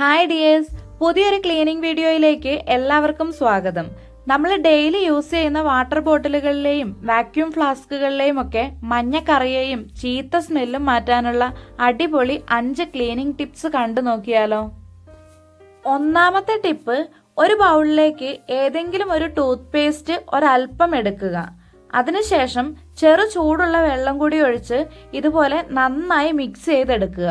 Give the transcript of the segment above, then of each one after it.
Hi dears പുതിയൊരു cleaning വീഡിയോയിലേക്ക് എല്ലാവർക്കും സ്വാഗതം. നമ്മൾ ഡെയിലി യൂസ് ചെയ്യുന്ന വാട്ടർ ബോട്ടിലുകളിലെയും വാക്യൂം ഫ്ലാസ്കുകളിലെയും ഒക്കെ മഞ്ഞക്കറിയെയും ചീത്ത സ്മെല്ലും മാറ്റാനുള്ള അടിപൊളി അഞ്ച് ക്ലീനിങ് ടിപ്സ് കണ്ടു നോക്കിയാലോ? ഒന്നാമത്തെ ടിപ്പ് ഒരു ബൗളിലേക്ക് ഏതെങ്കിലും ഒരു ടൂത്ത് പേസ്റ്റ് ഒരല്പം എടുക്കുക. അതിനുശേഷം ചെറു ചൂടുള്ള വെള്ളം കൂടി ഒഴിച്ച് ഇതുപോലെ നന്നായി മിക്സ് ചെയ്തെടുക്കുക.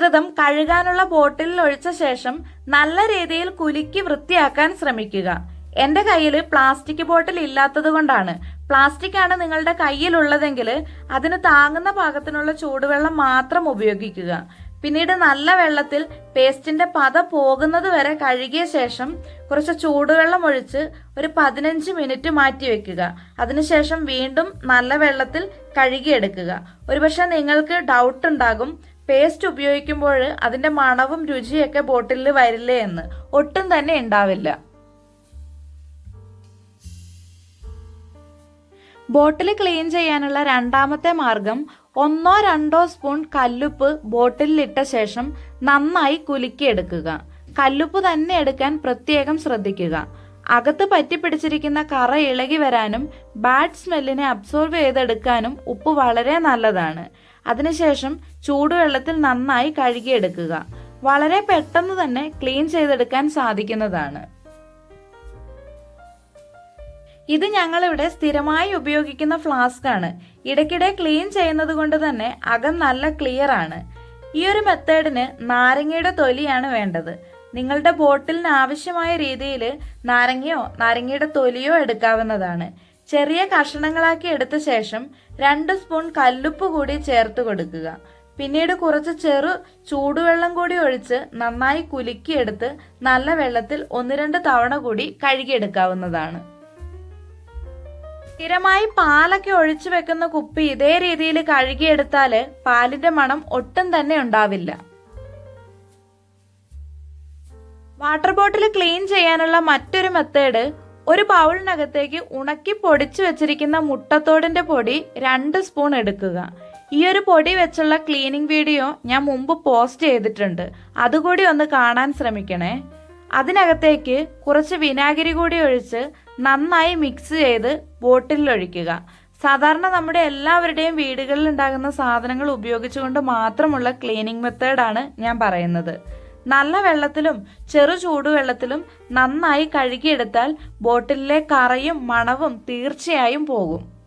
മിശ്രിതം കഴുകാനുള്ള ബോട്ടിലിൽ ഒഴിച്ച ശേഷം നല്ല രീതിയിൽ കുലുക്കി വൃത്തിയാക്കാൻ ശ്രമിക്കുക. എന്റെ കയ്യിൽ പ്ലാസ്റ്റിക് ബോട്ടിൽ ഇല്ലാത്തത് കൊണ്ടാണ്. പ്ലാസ്റ്റിക് ആണ് നിങ്ങളുടെ കയ്യിലുള്ളതെങ്കിൽ അതിന് താങ്ങുന്ന പാകത്തിനുള്ള ചൂടുവെള്ളം മാത്രം ഉപയോഗിക്കുക. പിന്നീട് നല്ല വെള്ളത്തിൽ പേസ്റ്റിന്റെ പത പോകുന്നത് വരെ കഴുകിയ ശേഷം കുറച്ച് ചൂടുവെള്ളം ഒഴിച്ച് ഒരു പതിനഞ്ച് മിനിറ്റ് മാറ്റി വെക്കുക. അതിനുശേഷം വീണ്ടും നല്ല വെള്ളത്തിൽ കഴുകിയെടുക്കുക. ഒരുപക്ഷെ നിങ്ങൾക്ക് ഡൗട്ട് ഉണ്ടാകും. പേസ്റ്റ് ഉപയോഗിക്കുമ്പോൾ അതിന്റെ മണവും രുചിയൊക്കെ ബോട്ടിലിൽ വരില്ലേ എന്ന് ഒട്ടും തന്നെ ഉണ്ടാവില്ല. ബോട്ടിൽ ക്ലീൻ ചെയ്യാനുള്ള രണ്ടാമത്തെ മാർഗം ഒന്നോ രണ്ടോ സ്പൂൺ കല്ലുപ്പ് ബോട്ടിലിട്ട ശേഷം നന്നായി കുലുക്കിയെടുക്കുക. കല്ലുപ്പ് തന്നെ എടുക്കാൻ പ്രത്യേകം ശ്രദ്ധിക്കുക. അകത്ത് പറ്റിപ്പിടിച്ചിരിക്കുന്ന കറ ഇളകി വരാനും ബാഡ് സ്മെല്ലിനെ അബ്സോർവ് ചെയ്തെടുക്കാനും ഉപ്പ് വളരെ നല്ലതാണ്. അതിനുശേഷം ചൂടുവെള്ളത്തിൽ നന്നായി കഴുകിയെടുക്കുക. വളരെ പെട്ടെന്ന് തന്നെ ക്ലീൻ ചെയ്തെടുക്കാൻ സാധിക്കുന്നതാണ്. ഇത് ഞങ്ങളിവിടെ സ്ഥിരമായി ഉപയോഗിക്കുന്ന ഫ്ലാസ്ക് ആണ് ഇടയ്ക്കിടെ ക്ലീൻ ചെയ്യുന്നത് കൊണ്ട് തന്നെ അകം നല്ല ക്ലിയർ ആണ്. ഈ ഒരു മെത്തേഡിന് നാരങ്ങയുടെ തൊലിയാണ് വേണ്ടത്. നിങ്ങളുടെ ബോട്ടിലിന് ആവശ്യമായ രീതിയിൽ നാരങ്ങയോ നാരങ്ങയുടെ തൊലിയോ എടുക്കാവുന്നതാണ്. ചെറിയ കഷണങ്ങളാക്കി എടുത്ത ശേഷം രണ്ട് സ്പൂൺ കല്ലുപ്പ് കൂടി ചേർത്ത് കൊടുക്കുക. പിന്നീട് കുറച്ച് ചെറു ചൂടുവെള്ളം കൂടി ഒഴിച്ച് നന്നായി കുലുക്കിയെടുത്ത് നല്ല വെള്ളത്തിൽ ഒന്ന് രണ്ട് തവണ കൂടി കഴുകിയെടുക്കാവുന്നതാണ്. സ്ഥിരമായി പാലൊക്കെ ഒഴിച്ചു വെക്കുന്ന കുപ്പി ഇതേ രീതിയിൽ കഴുകിയെടുത്താൽ പാലിന്റെ മണം ഒട്ടും തന്നെ ഉണ്ടാവില്ല. വാട്ടർ ബോട്ടിൽ ക്ലീൻ ചെയ്യാനുള്ള മറ്റൊരു മെത്തേഡ് ഒരു ബൗളിനകത്തേക്ക് ഉണക്കി പൊടിച്ചു വെച്ചിരിക്കുന്ന മുട്ടത്തോടിന്റെ പൊടി രണ്ട് സ്പൂൺ എടുക്കുക. ഈ ഒരു പൊടി വെച്ചുള്ള ക്ലീനിങ് വീഡിയോ ഞാൻ മുമ്പ് പോസ്റ്റ് ചെയ്തിട്ടുണ്ട്. അതുകൂടി ഒന്ന് കാണാൻ ശ്രമിക്കണേ. അതിനകത്തേക്ക് കുറച്ച് വിനാഗിരി കൂടി ഒഴിച്ച് നന്നായി മിക്സ് ചെയ്ത് ബോട്ടിലിൽ ഒഴിക്കുക. സാധാരണ നമ്മുടെ എല്ലാവരുടെയും വീടുകളിൽ ഉണ്ടാകുന്ന സാധനങ്ങൾ ഉപയോഗിച്ചുകൊണ്ട് മാത്രമുള്ള ക്ലീനിങ് മെത്തേഡാണ് ഞാൻ പറയുന്നത്. നല്ല വെള്ളത്തിലും ചെറു ചൂടുവെള്ളത്തിലും നന്നായി കഴുകിയെടുത്താൽ ബോട്ടിലിലെ കറയും മണവും തീർച്ചയായും പോകും.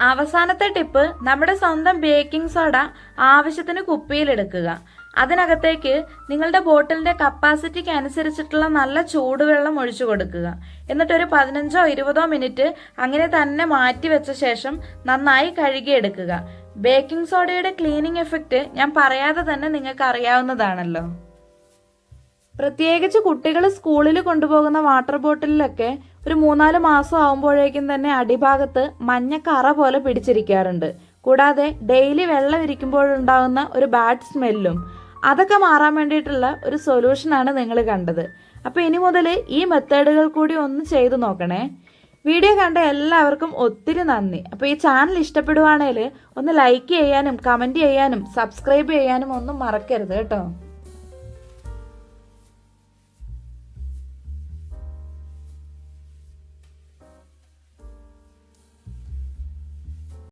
അവസാനത്തെ ടിപ്പ് നമ്മുടെ സ്വന്തം ബേക്കിംഗ് സോഡ ആവശ്യത്തിന് കുപ്പിയിലെടുക്കുക. അതിനകത്തേക്ക് നിങ്ങളുടെ ബോട്ടിലിന്റെ കപ്പാസിറ്റിക്ക് അനുസരിച്ചിട്ടുള്ള നല്ല ചൂടുവെള്ളം ഒഴിച്ചു കൊടുക്കുക. എന്നിട്ടൊരു പതിനഞ്ചോ ഇരുപതോ മിനിറ്റ് അങ്ങനെ തന്നെ മാറ്റി വെച്ച ശേഷം നന്നായി കഴുകിയെടുക്കുക. ബേക്കിംഗ് സോഡയുടെ ക്ലീനിങ് എഫക്റ്റ് ഞാൻ പറയാതെ തന്നെ നിങ്ങൾക്ക് അറിയാവുന്നതാണല്ലോ പ്രത്യേകിച്ച് കുട്ടികൾ സ്കൂളിൽ കൊണ്ടുപോകുന്ന വാട്ടർ ബോട്ടിലൊക്കെ ഒരു മൂന്നാൽ മാസം ആകുമ്പോഴേക്കും തന്നെ അടിഭാഗത്ത് മഞ്ഞ കറ പോലെ പിടിച്ചിരിക്കാറുണ്ട്. കൂടാതെ ഡെയിലി വെള്ളം ഇരിക്കുമ്പോഴുണ്ടാകുന്ന ഒരു ബാഡ് സ്മെല്ലും അതൊക്കെ മാറാൻ വേണ്ടിയിട്ടുള്ള ഒരു സൊല്യൂഷനാണ് നിങ്ങൾ കണ്ടത്. അപ്പോൾ ഇനി മുതൽ ഈ മെത്തേഡുകൾ കൂടി ഒന്ന് ചെയ്തു നോക്കണേ. വീഡിയോ കണ്ട എല്ലാവർക്കും ഒത്തിരി നന്ദി. അപ്പോൾ ഈ ചാനൽ ഇഷ്ടപ്പെടുവാണെങ്കിൽ ഒന്ന് ലൈക്ക് ചെയ്യാനും കമന്റ് ചെയ്യാനും സബ്സ്ക്രൈബ് ചെയ്യാനും ഒന്നും മറക്കരുത് കേട്ടോ.